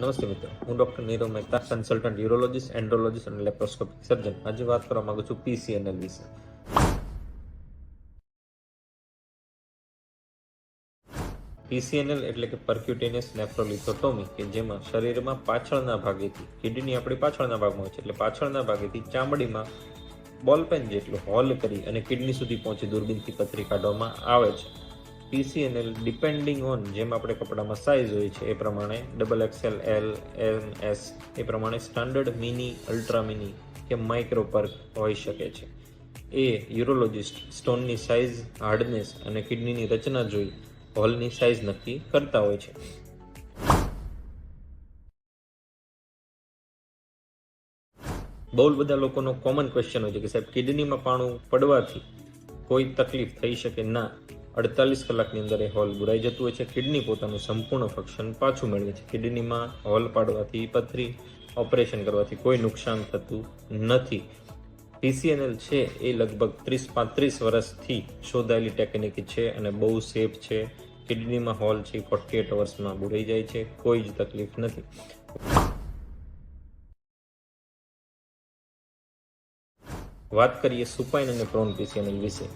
નમસ્તે મિત્રો, હું doctor Nirav Mehta, consultant urologist, andrologist અને લેપ્રોસ્કોપિક સર્જન. આજે વાત કરવા માંગુ છું પીસીએનએલ વિશે. પીસીએનએલ એટલે કે પરક્યુટેનિયસ નેફ્રોલિથોટોમી કે જેમાં શરીરમાં પાછળના ભાગેથી, કિડની આપણી પાછળના ભાગમાં હોય છે, એટલે પાછળના ભાગેથી ચામડીમાં બોલપેન જેટલું હોલ કરી અને કિડની સુધી પહોંચી દૂરબીનથી પથરી કાઢવામાં આવે છે. પીસીએનએલ ડિપેન્ડિંગ ઓન જેમ આપણે કપડામાં સાઇઝ હોય છે, એ પ્રમાણે double XL L M S એ પ્રમાણે સ્ટાન્ડર્ડ મિની અલ્ટ્રા મિની કે માઇક્રો પર્ક હોઈ શકે છે. એ યુરોલોજિસ્ટ સ્ટોનની સાઇઝ હાર્ડનેસ અને કિડનીની રચના જોઈ હોલની સાઇઝ નક્કી કરતા હોય છે. બહુ બધા લોકોનો કોમન ક્વેશ્ચન હોય છે કે સાહેબ કિડનીમાં પાણું પડવાથી કોઈ તકલીફ થઈ શકે ના. અડતાલીસ કલાકની અંદર એ હોલ બુરાઈ જતું હોય છે. કિડની પોતાનું સંપૂર્ણ ફંક્શન પાછું મેળવે છે. કિડનીમાં હોલ પાડવાથી, પથરી ઓપરેશન કરવાથી કોઈ નુકસાન થતું નથી. પીસીએનએલ છે એ લગભગ ત્રીસ પાંત્રીસ વર્ષથી શોધાયેલી ટેકનિક છે અને બહુ સેફ છે. કિડનીમાં હોલ છે ફોર્ટી એટ અવર્સમાં બુરાઈ જાય છે. કોઈ જ તકલીફ નથી. વાત કરીએ સુપાઇન અને પ્રોન પીસીએનએલ વિશે.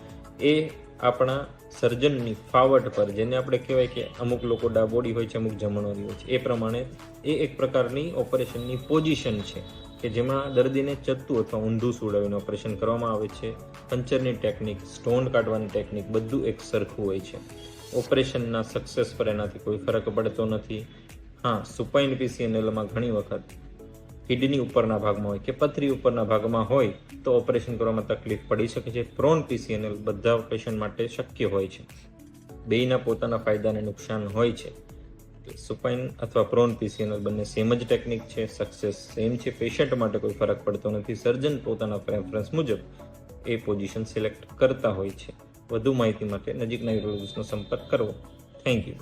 એ આપણા સર્જનની ફાવટ પર, જેને આપણે કહેવાય કે અમુક લોકો ડાબોડી હોય છે, અમુક જમણોરી હોય છે, એ પ્રમાણે એ એક પ્રકારની ઓપરેશનની પોઝિશન છે કે જેમાં દર્દીને ચત્તું અથવા ઊંધું સુડાવીને ઓપરેશન કરવામાં આવે છે. પંચરની ટેકનિક, સ્ટોન કાઢવાની ટેકનિક બધું એક સરખું હોય છે. ઓપરેશનના સક્સેસ પર એનાથી કોઈ ફરક પડતો નથી. હા સુપાઇન પીસીએનએલમાં ઘણી વખત કિડની ઉપરના ભાગમાં હોય કે પથરી ઉપરના ભાગમાં હોય તો ઓપરેશન કરવામાં તકલીફ પડી શકે છે. પ્રોન પીસીએનએલ બધા પેશન્ટ માટે શક્ય હોય છે. બેયના પોતાના ફાયદા અને નુકસાન હોય છે. સુપાઇન અથવા પ્રોન પીસીએનએલ બંને સેમ જ ટેકનિક છે. સક્સેસ સેમ છે. પેશન્ટ માટે કોઈ ફરક પડતો નથી. સર્જન પોતાના પ્રેફરન્સ મુજબ એ પોઝિશન સિલેક્ટ કરતા હોય છે. વધુ માહિતી માટે નજીકના યુરોલોજીસ્ટનો સંપર્ક કરવો. Thank you